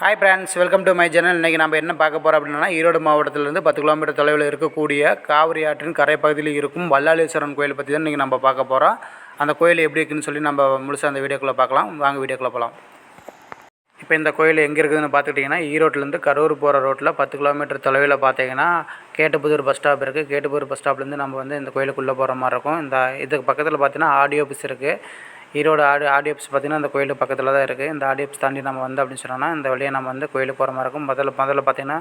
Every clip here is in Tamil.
Hi friends welcome to my channel இன்றைக்கி நம்ம என்ன பார்க்க போகிறோம் அப்படின்னா ஈரோடு மாவட்டத்திலேருந்து பத்து கிலோமீட்டர் தொலைவில் இருக்கக்கூடிய காவிரி ஆற்றின் கரை பகுதியில் இருக்கும் வல்லாளீஸ்வரன் கோயில் பற்றி தான் இன்றைக்கி நம்ம பார்க்க போகிறோம் அந்த கோயில் எப்படி இருக்குன்னு சொல்லி நம்ம முழுசாக அந்த வீடியோக்குள்ளே பார்க்கலாம். வாங்க வீடியோக்குள்ளே போகலாம் இப்போ இந்த கோயில் எங்கே இருக்குதுன்னு பார்த்துக்கிட்டிங்கன்னா ஈரோட்டிலேருந்து கரூர் போகிற ரோட்டில் பத்து கிலோமீட்டர் தொலைவில் பார்த்தீங்கன்னா கேட்டுப்புதூர் பஸ் ஸ்டாப் இருக்குது கேட்டுப்புதூர் பஸ் ஸ்டாப்லேருந்து நம்ம வந்து இந்த கோயிலுக்குள்ளே போகிற மாதிரி இருக்கும். இந்த இதுக்கு பக்கத்தில் பார்த்தீங்கன்னா ஆடியோ ஆஃபீஸ் இருக்குது ஈரோடு ஆடி ஆடியோ ஆஃபீஸ் பார்த்திங்கன்னா இந்த கோயிலுக்கு பக்கத்தில் தான் இருக்குது இந்த ஆடியோ ஆஃபீஸ் தாண்டி நம்ம வந்து அப்படின்னு சொன்னோம்னா இந்த வழியாக நம்ம வந்து கோயிலுக்கு போகிற மாதிரி இருக்கும். முதல்ல முதல்ல பார்த்திங்கன்னா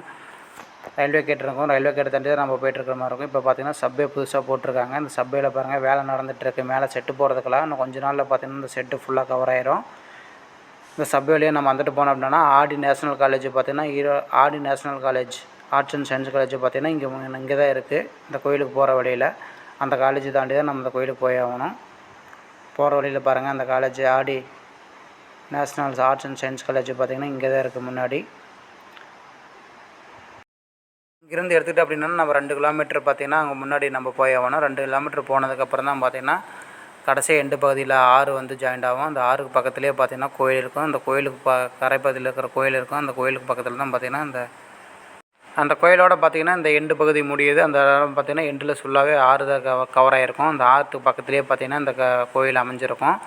ரயில்வே கேட் இருக்கும். ரயில்வே கேட் தாண்டி தான் நம்ம போயிட்டுருக்கிற மாதிரி இருக்கும். இப்போ பார்த்திங்கன்னா சப்வே புதுசாக போட்டிருக்காங்க. இந்த சப்வேயில் பாருங்கள் வேலை நடந்துகிட்ருக்கு மேலே செட்டு போகிறதுக்கெல்லாம் இன்னும் கொஞ்ச நாளில் பார்த்திங்கன்னா இந்த செட்டு ஃபுல்லாக கவர் ஆயிரும். இந்த சப்வேலையே நம்ம வந்துட்டு போனோம் அப்படின்னா ஆடி நேஷனல் காலேஜ் பார்த்திங்கன்னா ஈரோ Aadi national college arts and science college பார்த்திங்கன்னா இங்கே இங்கே தான் இருக்குது இந்த கோயிலுக்கு போகிற வழியில். அந்த காலேஜ் தாண்டி தான் நம்ம இந்த கோயிலுக்கு போய் ஆகணும். போகிற வழியில் பாருங்கள் அந்த college Aadi nationals arts and science college பார்த்திங்கன்னா இங்கே தான் இருக்குது முன்னாடி. இங்கேருந்து எடுத்துக்கிட்டு அப்படின்னா நம்ம ரெண்டு கிலோமீட்டர் பார்த்திங்கன்னா அங்கே முன்னாடி நம்ம போய் ஆகணும். ரெண்டு கிலோமீட்டர் போனதுக்கப்புறம் தான் பார்த்திங்கன்னா கடைசி எண்டு பகுதியில் ஆறு வந்து ஜாயிண்ட் ஆகும். அந்த ஆறுக்கு பக்கத்துலேயே பார்த்திங்கன்னா கோயில் இருக்கும். அந்த கோயிலுக்கு ப கரைப்பகுதியில் இருக்கிற கோயில் இருக்கும். அந்த கோயிலுக்கு பக்கத்தில் தான் பார்த்திங்கன்னா அந்த அந்த கோயிலோட பார்த்திங்கன்னா இந்த எண்டு பகுதி முடியுது. அந்த இடம் பார்த்திங்கன்னா எண்டில் ஃபுல்லாகவே ஆறு தான் கவ கவர் ஆகிருக்கும் அந்த ஆற்றுக்கு பக்கத்துலேயே பார்த்திங்கன்னா இந்த க கோயில் அமைஞ்சிருக்கும்.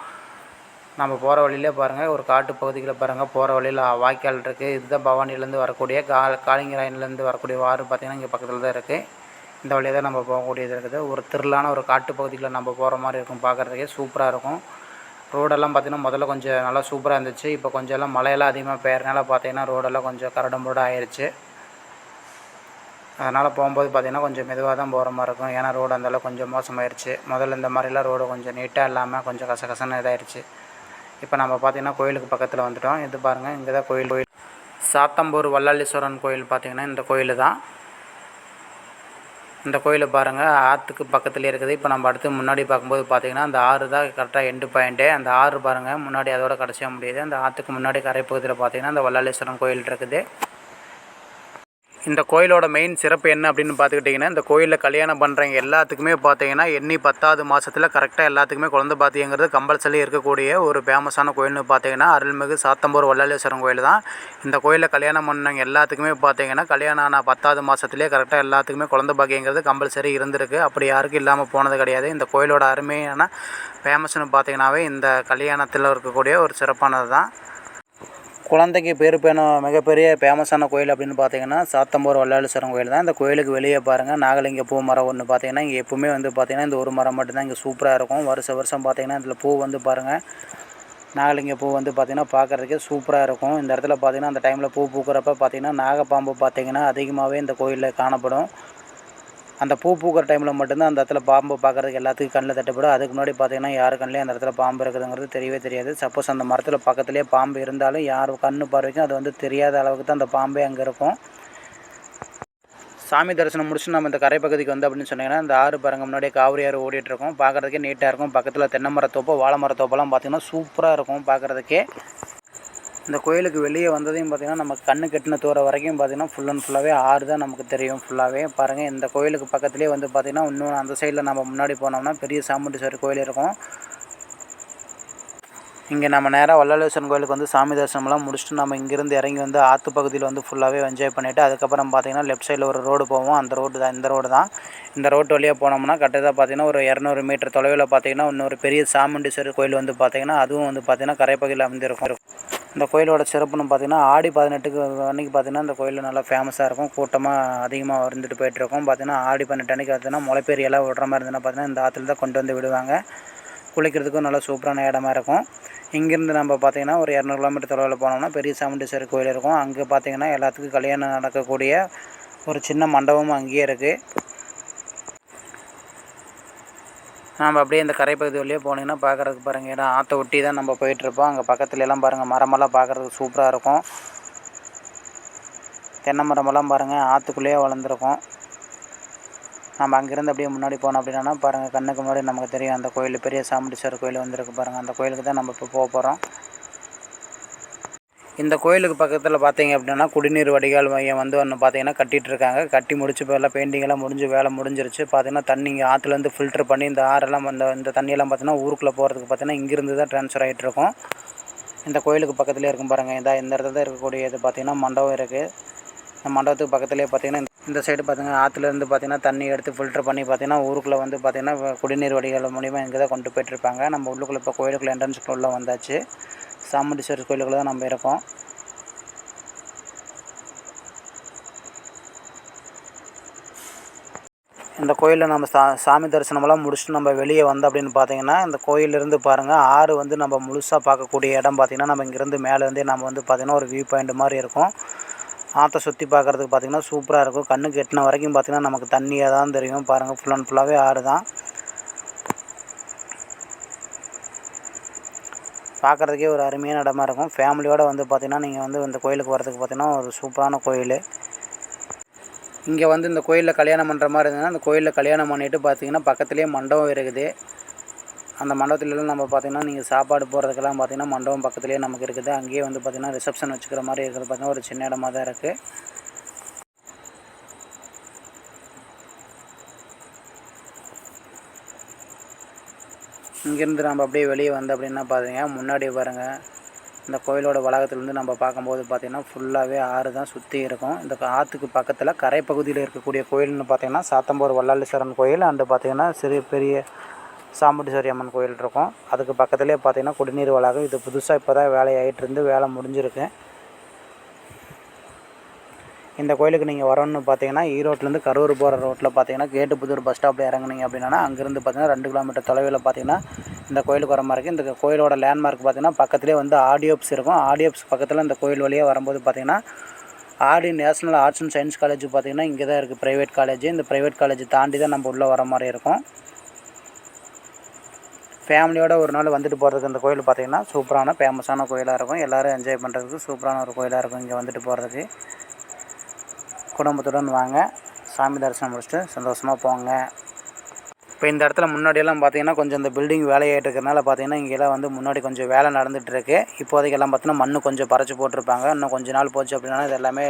நம்ம போகிற வழியிலே பாருங்கள் ஒரு காட்டு பகுதிகளை பாருங்கள் போகிற வழியில் வாய்க்கால் இருக்குது இதுதான் பவானிலேருந்து வரக்கூடிய கா காளிங்கராயன்லேருந்து வரக்கூடிய ஆறு பார்த்திங்கன்னா இங்கே பக்கத்தில் தான் இருக்குது இந்த வழியாக தான் நம்ம போகக்கூடியது இருக்குது. ஒரு திருளான ஒரு காட்டு பகுதியில் நம்ம போகிற மாதிரி இருக்கும் பார்க்குறதுக்கே சூப்பராக இருக்கும். ரோடெல்லாம் பார்த்திங்கன்னா முதல்ல கொஞ்சம் நல்லா சூப்பராக இருந்துச்சு. இப்போ கொஞ்சம் எல்லாம் மழையெல்லாம் அதிகமாக பெயறனால பார்த்திங்கன்னா ரோடெல்லாம் கொஞ்சம் கரடுமுரடு ஆயிடுச்சு அதனால் போகும்போது பார்த்திங்கன்னா கொஞ்சம் மெதுவாக தான் போகிற மாதிரி இருக்கும். ஏன்னா ரோடு அந்தளவுக்கு கொஞ்சம் மோசமாயிருச்சு. முதல்ல இந்த மாதிரிலாம் ரோடு கொஞ்சம் நீட்டாக இல்லாமல் கொஞ்சம் கசகசன்னு இதாகிடுச்சு இப்போ நம்ம பார்த்திங்கன்னா கோயிலுக்கு பக்கத்தில் வந்துட்டோம். இது பாருங்கள் இங்கே தான் கோயில். கோயில் சாத்தம்பூர் வல்லாளீஸ்வரன் கோயில் பார்த்திங்கன்னா இந்த கோயில் தான். இந்த கோயிலை பாருங்கள் ஆற்றுக்கு பக்கத்துலேயே இருக்குது. இப்போ நம்ம அடுத்து முன்னாடி பார்க்கும்போது பார்த்தீங்கன்னா அந்த ஆறு தான் கரெக்டாக எண்டு பாயிண்ட்டு அந்த ஆறு பாருங்கள் முன்னாடி அதோட கடைசியாக முடியுது. அந்த ஆற்றுக்கு முன்னாடி கரை பகுதியில் பார்த்திங்கன்னா அந்த வல்லாளீஸ்வரன் கோயில் இருக்குது. இந்த கோயிலோட மெயின் சிறப்பு என்ன அப்படின்னு பார்த்துக்கிட்டிங்கன்னா இந்த கோயிலில் கல்யாணம் பண்ணுறவங்க எல்லாத்துக்குமே பார்த்தீங்கன்னா எண்ணி பத்தாவது மாதத்தில் கரெக்டாக எல்லாத்துக்குமே குழந்தை பாத்தியங்கிறது கம்பல்சரி இருக்கக்கூடிய ஒரு ஃபேமஸான கோயில்னு பார்த்தீங்கன்னா அருள்மிகு சாத்தம்பூர் வல்லாளேஸ்வரன் கோயில் தான். இந்த கோயிலில் கல்யாணம் பண்ணவங்க எல்லாத்துக்குமே பார்த்தீங்கன்னா கல்யாணம் ஆன பத்தாவது மாதத்துலேயே கரெக்டாக எல்லாத்துக்குமே குழந்தை பாக்கியங்கிறது கம்பல்சரி இருந்திருக்கு. அப்படி யாருக்கும் இல்லாமல் போனது கிடையாது. இந்த கோயிலோட அருமையான ஃபேமஸ்னு பார்த்தீங்கன்னாவே இந்த கல்யாணத்தில் இருக்கக்கூடிய ஒரு சிறப்பானது தான் குழந்தைக்கு பேர் பேணும் மிகப்பெரிய ஃபேமஸான கோயில் அப்படின்னு பார்த்தீங்கன்னா சாத்தம்பூர் வல்லாளீஸ்வரன் கோயில் தான். இந்த கோயிலுக்கு வெளியே பாருங்கள் நாகலிங்க பூ மரம் ஒன்று பார்த்தீங்கன்னா இங்கே எப்பவுமே வந்து பார்த்தீங்கன்னா இந்த ஒரு மரம் மட்டும்தான் இங்கே சூப்பராக இருக்கும். வருஷ வருஷம் பார்த்தீங்கன்னா இதில் பூ வந்து பாருங்கள் நாகலிங்க பூ வந்து பார்த்திங்கன்னா பார்க்குறதுக்கே சூப்பராக இருக்கும். இந்த இடத்துல பார்த்திங்கன்னா அந்த டைமில் பூ பூக்கிறப்ப பார்த்திங்கன்னா நாகப்பாம்பு பார்த்திங்கன்னா அதிகமாகவே இந்த கோயிலில் காணப்படும். அந்த பூ பூக்கிற டைமில் மட்டும்தான் அந்த இடத்துல பாம்பு பார்க்குறதுக்கு எல்லாத்துக்கும் கண்ணில் தட்டுப்படும். அதுக்கு முன்னாடி பார்த்தீங்கன்னா யார் கண்ணிலே அந்த இடத்துல பாம்பு இருக்குதுங்கிறது தெரியவே தெரியாது. சப்போஸ் அந்த மரத்தில் பக்கத்துலேயே பாம்பு இருந்தாலும் யார் கண்ணு பார்வைக்கும் அது வந்து தெரியாத அளவுக்கு தான் அந்த பாம்பே அங்கே இருக்கும். சாமி தரிசனம் முடிச்சு நம்ம இந்த கரை பகுதிக்கு வந்து அப்படின்னு சொன்னீங்கன்னா இந்த ஆறு பாருங்க முன்னாடியே காவிரி ஆறு ஓடிட்டு இருக்கும். பார்க்குறதுக்கே நீட்டாக இருக்கும். பக்கத்தில் தென்னை மரத்தோப்பு வாழை மரத்தோப்பெல்லாம் பார்த்தீங்கன்னா சூப்பராக இருக்கும் பார்க்குறதுக்கே இந்த கோயிலுக்கு வெளியே வந்ததையும் பார்த்திங்கன்னா நம்ம கண்ணு கட்டின தூரம் வரைக்கும் பார்த்திங்கன்னா ஃபுல் அண்ட் ஃபுல்லாகவே ஆறு தான் நமக்கு தெரியும் ஃபுல்லாகவே பாருங்கள் இந்த கோயிலுக்கு பக்கத்துலேயே வந்து பார்த்திங்கன்னா இன்னொன்று அந்த சைடில் நம்ம முன்னாடி போனோம்னா பெரிய சாமுண்டீஸ்வரர் கோயில் இருக்கும். இங்கே நம்ம நேராக வல்லாளேஸ்வரன் கோயிலுக்கு வந்து சாமி தரிசனம்லாம் முடிச்சுட்டு நம்ம இங்கேருந்து இறங்கி வந்து ஆற்று பகுதியில் வந்து ஃபுல்லாகவே என்ஜாய் பண்ணிவிட்டு அதுக்கப்புறம் பார்த்திங்கன்னா லெஃப்ட் சைடில் ஒரு ரோடு போவோம். அந்த ரோடு தான் இந்த ரோடு தான். இந்த ரோட்டு வழியாக போனோம்னா கரெக்டாக பார்த்திங்கன்னா ஒரு இரநூறு மீட்டர் தொலைவில் பார்த்திங்கன்னா இன்னொரு பெரிய சாமுண்டீஸ்வரர் கோயில் வந்து பார்த்திங்கன்னா அதுவும் வந்து பார்த்திங்கன்னா கரைப்பகுதியில் அமைந்திருக்கும். இந்த கோயிலோட சிறப்புன்னு பார்த்தீங்கன்னா ஆடி பதினெட்டுக்கு அன்றைக்கி பார்த்தீங்கன்னா இந்த கோயில் நல்லா ஃபேமஸாக இருக்கும். கூட்டமாக அதிகமாக இருந்துட்டு போயிட்டுருக்கும் பார்த்திங்கன்னா ஆடி பதினெட்டு அன்றைக்கி பார்த்தீங்கன்னா முளைப்பேரி எல்லாம் விடுற மாதிரி இருந்ததுன்னா பார்த்தீங்கன்னா இந்த ஆற்றுல தான் கொண்டு வந்து விடுவாங்க. குளிக்கிறதுக்கும் நல்லா சூப்பரான இடமா இருக்கும். இங்கேருந்து நம்ம பார்த்திங்கன்னா ஒரு இரநூறு கிலோமீட்டர் தொலைவில் போனோம்னா பெரிய சாமுண்டீஸ்வரர் கோயில் இருக்கும். அங்கே பார்த்திங்கன்னா எல்லாத்துக்கும் கல்யாணம் நடக்கக்கூடிய ஒரு சின்ன மண்டபமும் அங்கேயே இருக்குது நம்ம அப்படியே இந்த கரைப்பகுதி வழியே போனீங்கன்னா பார்க்குறதுக்கு பாருங்கள் இடம் ஆற்றை ஒட்டி தான் நம்ம போயிட்டுருப்போம் அங்கே பக்கத்துல எல்லாம் பாருங்கள் மரமெல்லாம் பார்க்குறதுக்கு சூப்பராக இருக்கும். தென்னை மரமெல்லாம் பாருங்கள் ஆற்றுக்குள்ளேயே வளர்ந்துருக்கும். நம்ம அங்கேருந்து அப்படியே முன்னாடி போனோம் அப்படின்னா பாருங்கள் கண்ணுக்கு முன்னாடி நமக்கு தெரியும் அந்த கோயில் பெரிய சாமுண்டீஸ்வரர் கோயில் வந்திருக்கு பாருங்கள் அந்த கோயிலுக்கு தான் நம்ம இப்போ போக போகிறோம் இந்த கோயிலுக்கு பக்கத்தில் பார்த்தீங்க அப்படின்னா குடிநீர் வடிகால் மையம் வந்து ஒன்று பார்த்தீங்கன்னா கட்டிகிட்டு இருக்காங்க கட்டி முடிச்சு இப்போ எல்லாம் பெயிண்டிங்கெல்லாம் முடிஞ்சு வேலை முடிஞ்சிருச்சு. பார்த்தீங்கன்னா தண்ணி இங்கே ஆற்றுலேருந்து ஃபில்ட்ரு பண்ணி இந்த ஆறெல்லாம் இந்த இந்த தண்ணியெல்லாம் பார்த்தீங்கன்னா ஊருக்குள்ளே போகிறதுக்கு பார்த்தீங்கன்னா இங்கேருந்து தான் ட்ரான்ஸ்ஃபர் ஆகிட்டு இருக்கும். இந்த கோயிலுக்கு பக்கத்துலேயே இருக்கும் பாருங்கள் இந்த இந்த இடத்துல தான் இருக்கக்கூடியது பார்த்திங்கன்னா மண்டபம் இருக்குது இந்த மண்டபத்துக்கு பக்கத்துலேயே பார்த்தீங்கன்னா இந்த சைடு பார்த்திங்கன்னா ஆற்றுலேருந்து பார்த்திங்கன்னா தண்ணி எடுத்து ஃபில்டர் பண்ணி பார்த்திங்கன்னா ஊருக்குள்ளே வந்து பார்த்திங்கன்னா குடிநீர் வடிகால் மூலிமா இங்கே தான் கொண்டு போயிட்டுருப்பாங்க நம்ம உள்ளுக்குள்ளே இப்போ கோயிலுக்குள்ளே என்ட்ரன்ஸ்க்குள்ளே உள்ள வந்தாச்சு. சாமுண்டீஸ்வரர் கோயிலுக்குள்ளே தான் நம்ம இருக்கோம். இந்த கோயிலில் நம்ம சா சாமி தரிசனமெல்லாம் முடிச்சுட்டு நம்ம வெளியே வந்தோம் அப்படின்னு பார்த்தீங்கன்னா இந்த கோயிலிருந்து பாருங்கள் ஆறு வந்து நம்ம முழுசாக பார்க்கக்கூடிய இடம் பார்த்திங்கன்னா நம்ம இங்கேருந்து மேலேருந்தே நம்ம வந்து பார்த்திங்கன்னா ஒரு வியூ பாயிண்ட் மாதிரி இருக்கும். ஆற்றை சுற்றி பார்க்குறதுக்கு பார்த்திங்கன்னா சூப்பராக இருக்கும். கண்ணுக்கு எட்டின வரைக்கும் பார்த்திங்கன்னா நமக்கு தண்ணியாக தான் தெரியும். பாருங்கள் ஃபுல் அண்ட் ஃபுல்லாகவே ஆறு தான் பார்க்குறதுக்கே ஒரு அருமையான இடமா இருக்கும். ஃபேமிலியோடு வந்து பார்த்திங்கன்னா நீங்கள் வந்து இந்த கோயிலுக்கு வரதுக்கு பார்த்திங்கன்னா ஒரு சூப்பரான கோயில். இங்கே வந்து இந்த கோயிலில் கல்யாணம் பண்ணுற மாதிரி இருந்ததுன்னா அந்த கோயிலில் கல்யாணம் பண்ணிவிட்டு பார்த்தீங்கன்னா பக்கத்துலேயே மண்டபம் இருக்குது. அந்த மண்டபத்துலலாம் நம்ம பார்த்திங்கன்னா நீங்கள் சாப்பாடு போடுறதுக்கெல்லாம் பார்த்திங்கன்னா மண்டபம் பக்கத்துலேயே நமக்கு இருக்குது. அங்கேயே வந்து பார்த்திங்கன்னா ரிசப்ஷன் வச்சுக்கிற மாதிரி இருக்கிறது பார்த்திங்கன்னா ஒரு சின்ன இடமா தான் இருக்குது இங்கேருந்து நம்ம அப்படியே வெளியே வந்து அப்படின்னா பார்த்தீங்கன்னா முன்னாடி பாருங்கள் இந்த கோயிலோட வளாகத்துலேருந்து நம்ம பார்க்கும்போது பார்த்திங்கன்னா ஃபுல்லாகவே ஆறு தான் சுற்றி இருக்கும். இந்த ஆற்றுக்கு பக்கத்தில் கரை பகுதியில் இருக்கக்கூடிய கோயில்னு பார்த்திங்கன்னா சாத்தம்பூர் வல்லாளீஸ்வரன் கோயில் அண்டு பார்த்திங்கன்னா சிறு பெரிய சாமுண்டீஸ்வரி அம்மன் கோயில் இருக்கும். அதுக்கு பக்கத்துலேயே பார்த்திங்கன்னா குடிநீர் வளாகம். இது புதுசாக இப்போ தான் வேலையாகிட்டு இருந்து வேலை முடிஞ்சிருக்கு. இந்த கோயிலுக்கு நீங்கள் வரணும்னு பார்த்தீங்கன்னா ஈரோட்லேருந்து கரூர் போகிற ரோட்டில் பார்த்தீங்கன்னா கேட்டுப்புதூர் பஸ் ஸ்டாப்பில் இறங்குனீங்க அப்படின்னா அங்கேருந்து பார்த்தீங்கன்னா ரெண்டு கிலோமீட்டர் தொலைவில் பார்த்தீங்கன்னா இந்த கோயிலுக்கு வர மாதிரி இருக்குது இந்த கோயிலோட லேண்ட்மார்க் பார்த்தீங்கன்னா பக்கத்துலேயே வந்து ஆடியோப்ஸ் இருக்கும். ஆடியோப்ஸ் பக்கத்தில் இந்த கோயில் வழியாக வரும்போது பார்த்தீங்கன்னா Aadi national arts and science college பார்த்தீங்கன்னா இங்கே தான் இருக்குது ப்ரைவேட் காலேஜ் இந்த ப்ரைவேட் காலேஜ் தாண்டி தான் நம்ம உள்ளே வர மாதிரி இருக்கும். ஃபேமிலியோட ஒரு நாள் வந்துட்டு போகிறதுக்கு இந்த கோயில் பார்த்திங்கன்னா சூப்பரான ஃபேமஸான கோயிலாக இருக்கும். எல்லோரும் என்ஜாய் பண்ணுறதுக்கு சூப்பரான ஒரு கோயிலாக இருக்கும் இங்கே வந்துட்டு போகிறதுக்கு குடும்பத்துடன் வாங்க. சாமி தரிசனம் முடிச்சுட்டு சந்தோஷமாக போங்க. இப்போ இந்த இடத்துல முன்னாடியெல்லாம் பார்த்தீங்கன்னா கொஞ்சம் இந்த பில்டிங் வேலையாகிட்டு இருக்கிறனால பார்த்தீங்கன்னா இங்கெல்லாம் வந்து முன்னாடி கொஞ்சம் வேலை நடந்துகிட்ருக்கு இப்போதைக்கு எல்லாம் பார்த்தீங்கன்னா மண் கொஞ்சம் பறச்சு போட்டிருப்பாங்க. இன்னும் கொஞ்சம் நாள் போச்சு அப்படின்னா இது எல்லாமே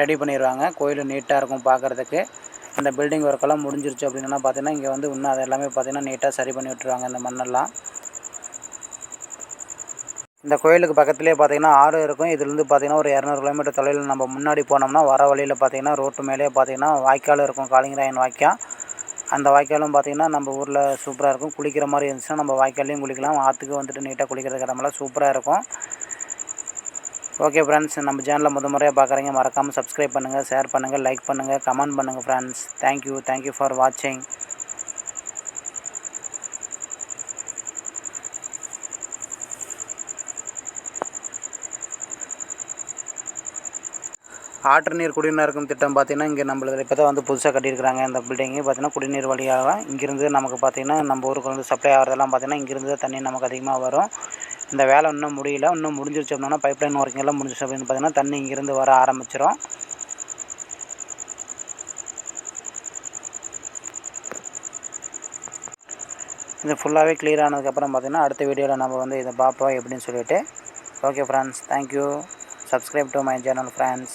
ரெடி பண்ணிடுவாங்க கோயில் நீட்டாக இருக்கும் பார்க்குறதுக்கு இந்த பில்டிங் ஒர்க்கெல்லாம் முடிஞ்சிருச்சு அப்படின்னா பார்த்தீங்கன்னா இங்கே வந்து இன்னும் அது எல்லாமே பார்த்தீங்கன்னா நீட்டாக சரி பண்ணி விட்டுருவாங்க இந்த மண்ணெல்லாம். இந்த கோயிலுக்கு பக்கத்துலேயே பார்த்தீங்கன்னா ஆறு இருக்கும். இதுலேருந்து பார்த்தீங்கன்னா ஒரு இரநூறு கிலோமீட்டர் தொலைவில் நம்ம முன்னாடி போனோம்னா வர வழியில் பார்த்தீங்கன்னா ரோட்டு மேலேயே பார்த்தீங்கன்னா வாய்க்கால் இருக்கும். காளிங்கராயன் வாய்க்கால் அந்த வாய்க்காலும் பார்த்தீங்கன்னா நம்ம ஊரில் சூப்பராக இருக்கும். குளிக்கிற மாதிரி இருந்துச்சுன்னா நம்ம வாய்க்காலையும் குளிக்கலாம். ஆற்றுக்கு வந்துட்டு நீட்டாக குளிக்கிறதுக்கு இடமெல்லாம் சூப்பராக இருக்கும். ஓகே ஃப்ரெண்ட்ஸ் நம்ம சேனலில் முத முறையாக பார்க்குறீங்க மறக்காமல் சப்ஸ்கிரைப் பண்ணுங்கள் ஷேர் பண்ணுங்கள் லைக் பண்ணுங்கள் கமெண்ட் பண்ணுங்கள் ஃப்ரெண்ட்ஸ் தேங்க்யூ தேங்க்யூ ஃபார் வாட்சிங் ஆற்று நீர் குடிநீருக்கும் திட்டம் பார்த்திங்கன்னா இங்கே நம்மளுக்கு இப்போ தான் வந்து புதுசாக கட்டியிருக்கிறாங்க. இந்த பில்டிங்கு பார்த்திங்கன்னா குடிநீர் வழியாக இங்கேருந்து நமக்கு பார்த்திங்கன்னா நம்ம ஊருக்கு வந்து சப்ளை ஆகிறதெல்லாம் பார்த்திங்கன்னா இங்கேருந்து தான் தண்ணி நமக்கு அதிகமாக வரும். இந்த வேலை இன்னும் முடியல. இன்னும் முடிஞ்சிருச்சு அப்படின்னா பைப் லைன் ஒர்க்கிங் எல்லாம் முடிஞ்சிச்சு அப்படின்னு பார்த்திங்கன்னா தண்ணி இங்கேருந்து வர ஆரம்பிச்சிடும் இது ஃபுல்லாகவே கிளியர் ஆனதுக்கப்புறம் பார்த்திங்கன்னா அடுத்த வீடியோவில் நம்ம வந்து இதை பார்ப்போம் எப்படின்னு சொல்லிட்டு. Okay friends thank you subscribe to my channel friends